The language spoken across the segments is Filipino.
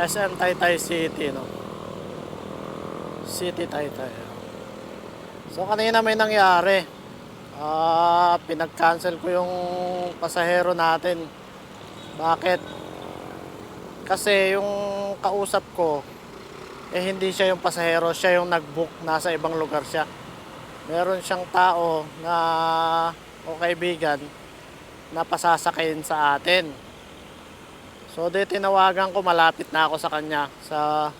SM Taytay City, no? City Taytay. So kanina may nangyari. Ah, pinag-cancel ko yung pasahero natin. Bakit? Kasi yung kausap ko, eh hindi siya yung pasahero, siya yung nag-book, nasa ibang lugar siya. Meron siyang tao na o kaibigan na pasasakayin sa atin. So di tinawagan ko, malapit na ako sa kanya sa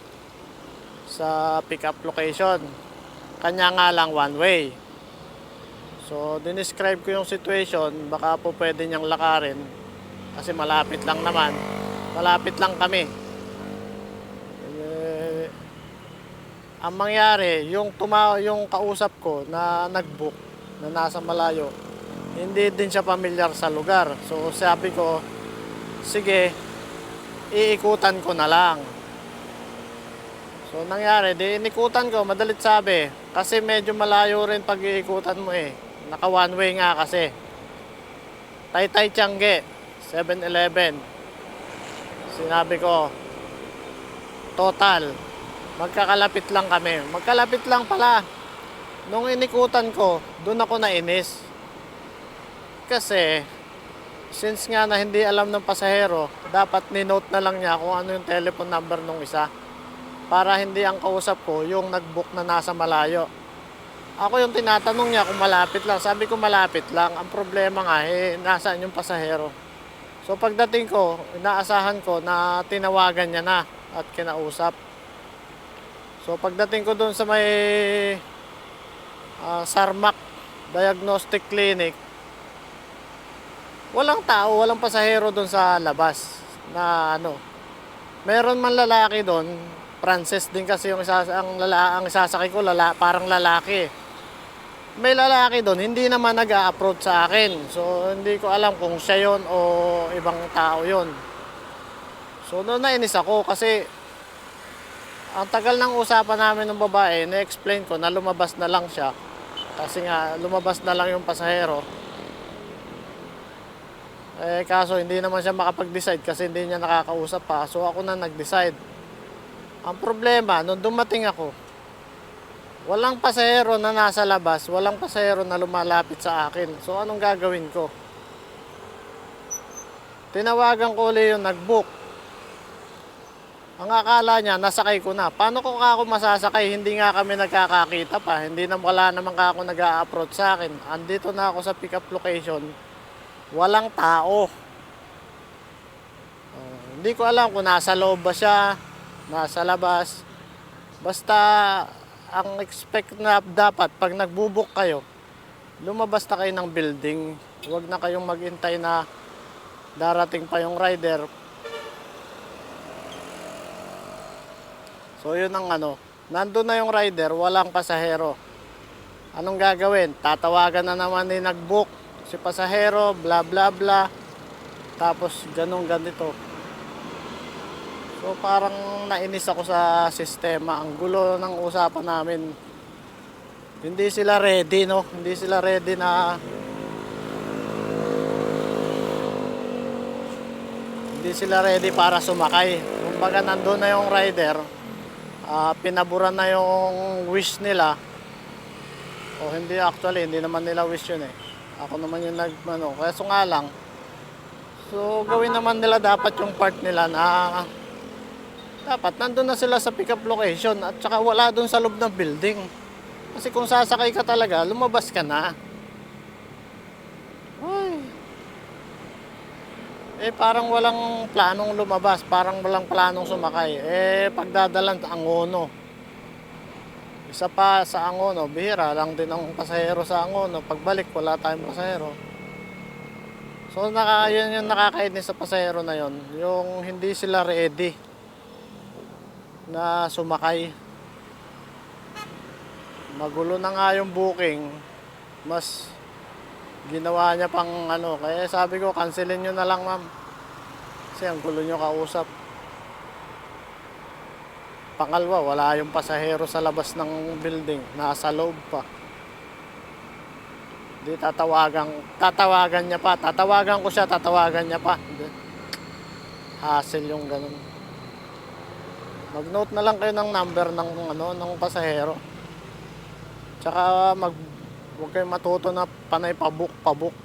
sa pick-up location. Kanya nga lang one way. So dinescribe ko yung situation, baka po pwede niyang lakarin kasi malapit lang naman. Malapit lang kami. Eh, ang mangyari, yung tuma yung kausap ko na nag-book na nasa malayo, hindi din siya pamilyar sa lugar. So sabi ko, sige, iikutan ko na lang. So nangyari, di inikutan ko, madalit sabi. Kasi medyo malayo rin pag iikutan mo eh. Naka one way nga kasi. Taytay Tiangge, 7-Eleven. Sinabi ko, total, magkakalapit lang kami. Magkalapit lang pala. Nung inikutan ko, doon ako nainis. Kasi, since nga na hindi alam ng pasahero, dapat ni-note na lang niya kung ano yung telephone number nung isa. Para hindi ang kausap ko yung nag-book na nasa malayo. Ako yung tinatanong niya kung malapit lang. Sabi ko malapit lang. Ang problema nga eh, nasaan yung pasahero. So pagdating ko, inaasahan ko na tinawagan niya na at kinausap. So pagdating ko doon sa may ah, Sarmac Diagnostic Clinic, walang tao, walang pasahero doon sa labas na ano. Meron man lalaki doon, Frances din kasi yung isa, ang, lala, ang sasakay ko, lala, parang lalaki. May lalaki doon, hindi naman nag approach sa akin. So, hindi ko alam kung siya yon o ibang tao yon. So, noon nainis ako kasi ang tagal ng usapan namin ng babae, na-explain ko na lumabas na lang siya. Kasi nga, lumabas na lang yung pasahero. Eh, kaso hindi naman siya makapag-decide kasi hindi niya nakakausap pa. So, ako na nag-decide. Ang problema, nung dumating ako, walang pasahero na nasa labas, walang pasahero na lumalapit sa akin. So, anong gagawin ko? Tinawagan ko ulit yung nag-book. Ang akala niya, nasakay ko na. Paano ko ako masasakay? Hindi nga kami nagkakakita pa. Hindi na wala naman ka ako nag approach sa akin. Andito na ako sa pick-up location. Walang tao. Oh, hindi ko alam kung nasa loob ba siya, nasa labas. Basta ang expect na dapat pag nagbubuk kayo, lumabas na kayo ng building. Huwag na kayong maghintay na darating pa yung rider. So yun ang ano, nandun na yung rider, walang pasahero. Anong gagawin? Tatawagan na naman ni nag-book si pasahero, bla bla bla. Tapos ganun ganito. So parang nainis ako sa sistema. Ang gulo ng usapan namin. Hindi sila ready, no? Hindi sila ready na hindi sila ready para sumakay. Kumbaga nandun na yung rider, ah, pinaburan na yung wish nila. O hindi actually, hindi naman nila wish yun eh. Ako naman yung nag, ano, kaya so nga lang. So gawin naman nila dapat yung part nila na dapat nandun na sila sa pick-up location at saka wala dun sa loob ng building. Kasi kung sasakay ka talaga, lumabas ka na. Ay. Eh parang walang planong lumabas, parang walang planong sumakay. Eh pagdadalan ang Angono. Isa pa sa Angono, bihira lang din ang pasahero sa Angono. Pagbalik wala tayong pasahero. So naka, yun yung nakakainis sa pasahero na yon, yung hindi sila ready na sumakay. Magulo na nga yung booking, mas ginawa niya pang ano, kaya sabi ko cancelin nyo na lang ma'am. Kasi ang gulo nyo kausap. Pangalawa, wala yung pasahero sa labas ng building, nasa loob pa. Di tatawagan, tatawagan niya pa, tatawagan ko siya, tatawagan niya pa. Hindi. Hassle yung ganun. Mag-note na lang kayo ng number ng ano ng pasahero. Tsaka mag huwag kayong matuto na panay pabuk pabuk.